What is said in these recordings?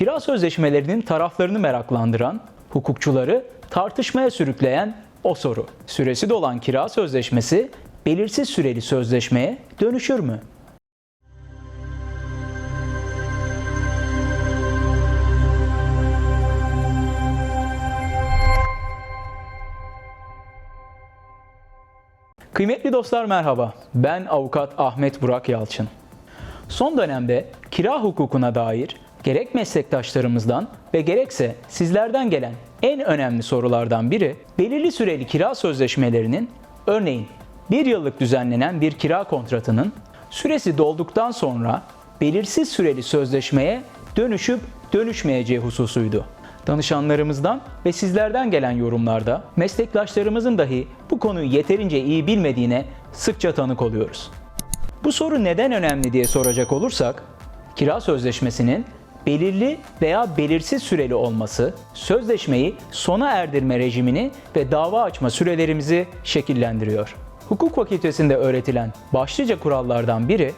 Kira sözleşmelerinin taraflarını meraklandıran, hukukçuları tartışmaya sürükleyen o soru. Süresi dolan kira sözleşmesi belirsiz süreli sözleşmeye dönüşür mü? Kıymetli dostlar merhaba. Ben avukat Ahmet Burak Yalçın. Son dönemde kira hukukuna dair gerek meslektaşlarımızdan ve gerekse sizlerden gelen en önemli sorulardan biri belirli süreli kira sözleşmelerinin örneğin bir yıllık düzenlenen bir kira kontratının süresi dolduktan sonra belirsiz süreli sözleşmeye dönüşüp dönüşmeyeceği hususuydu. Danışanlarımızdan ve sizlerden gelen yorumlarda meslektaşlarımızın dahi bu konuyu yeterince iyi bilmediğine sıkça tanık oluyoruz. Bu soru neden önemli diye soracak olursak, kira sözleşmesinin belirli veya belirsiz süreli olması, sözleşmeyi sona erdirme rejimini ve dava açma sürelerimizi şekillendiriyor. Hukuk fakültesinde öğretilen başlıca kurallardan biri,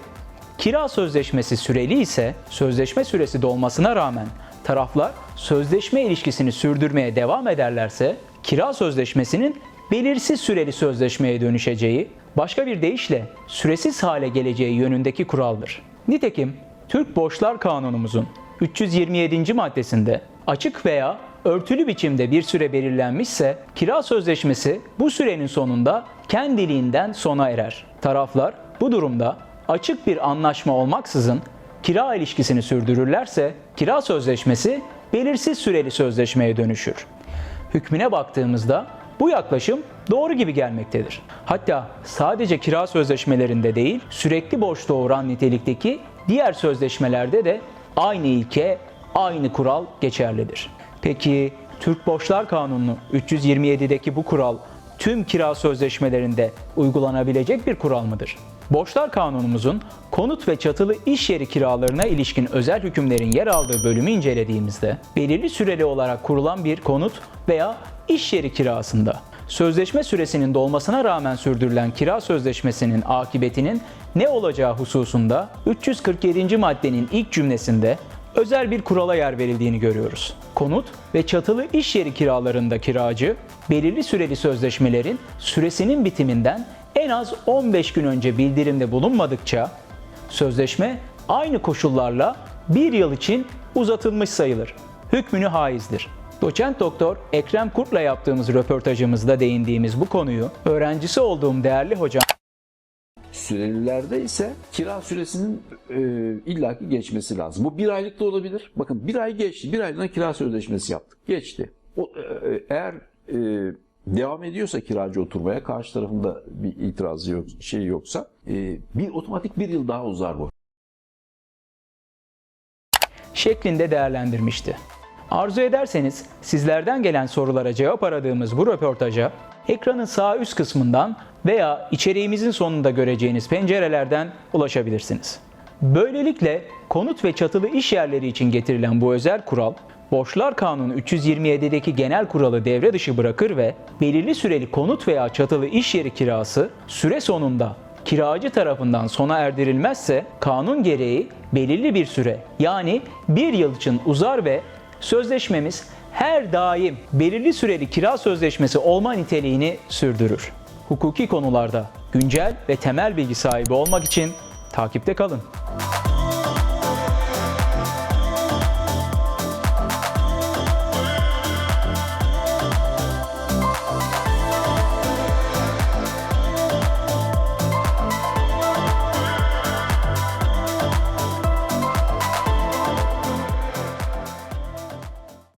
kira sözleşmesi süreli ise sözleşme süresi dolmasına rağmen taraflar sözleşme ilişkisini sürdürmeye devam ederlerse kira sözleşmesinin belirsiz süreli sözleşmeye dönüşeceği, başka bir deyişle süresiz hale geleceği yönündeki kuraldır. Nitekim Türk Borçlar Kanunumuzun 327. maddesinde açık veya örtülü biçimde bir süre belirlenmişse kira sözleşmesi bu sürenin sonunda kendiliğinden sona erer. Taraflar bu durumda açık bir anlaşma olmaksızın kira ilişkisini sürdürürlerse kira sözleşmesi belirsiz süreli sözleşmeye dönüşür. Hükmüne baktığımızda bu yaklaşım doğru gibi gelmektedir. Hatta sadece kira sözleşmelerinde değil, sürekli borç doğuran nitelikteki diğer sözleşmelerde de aynı ilke, aynı kural geçerlidir. Peki Türk Borçlar Kanunu 327'deki bu kural tüm kira sözleşmelerinde uygulanabilecek bir kural mıdır? Borçlar Kanunumuzun konut ve çatılı iş yeri kiralarına ilişkin özel hükümlerin yer aldığı bölümü incelediğimizde belirli süreli olarak kurulan bir konut veya iş yeri kirasında sözleşme süresinin dolmasına rağmen sürdürülen kira sözleşmesinin akıbetinin ne olacağı hususunda 347. maddenin ilk cümlesinde özel bir kurala yer verildiğini görüyoruz. Konut ve çatılı iş yeri kiralarında kiracı belirli süreli sözleşmelerin süresinin bitiminden en az 15 gün önce bildirimde bulunmadıkça sözleşme aynı koşullarla bir yıl için uzatılmış sayılır. Hükmünü haizdir. Doçent doktor Ekrem Kurt'la yaptığımız röportajımızda değindiğimiz bu konuyu öğrencisi olduğum değerli hocam Sürelilerde ise kira süresinin e, illaki geçmesi lazım. Bu bir aylık da olabilir. Bakın bir ay geçti. Bir aydan kira sözleşmesi yaptık. Geçti. O, e, eğer e, devam ediyorsa kiracı oturmaya karşı tarafında bir itirazı yok, şey yoksa e, bir otomatik bir yıl daha uzar bu. şeklinde değerlendirmişti. Arzu ederseniz sizlerden gelen sorulara cevap aradığımız bu röportaja ekranın sağ üst kısmından veya içeriğimizin sonunda göreceğiniz pencerelerden ulaşabilirsiniz. Böylelikle konut ve çatılı iş yerleri için getirilen bu özel kural, Borçlar Kanunu 327'deki genel kuralı devre dışı bırakır ve belirli süreli konut veya çatılı iş yeri kirası süre sonunda kiracı tarafından sona erdirilmezse kanun gereği belirli bir süre yani bir yıl için uzar ve sözleşmemiz her daim belirli süreli kira sözleşmesi olma niteliğini sürdürür. Hukuki konularda güncel ve temel bilgi sahibi olmak için takipte kalın.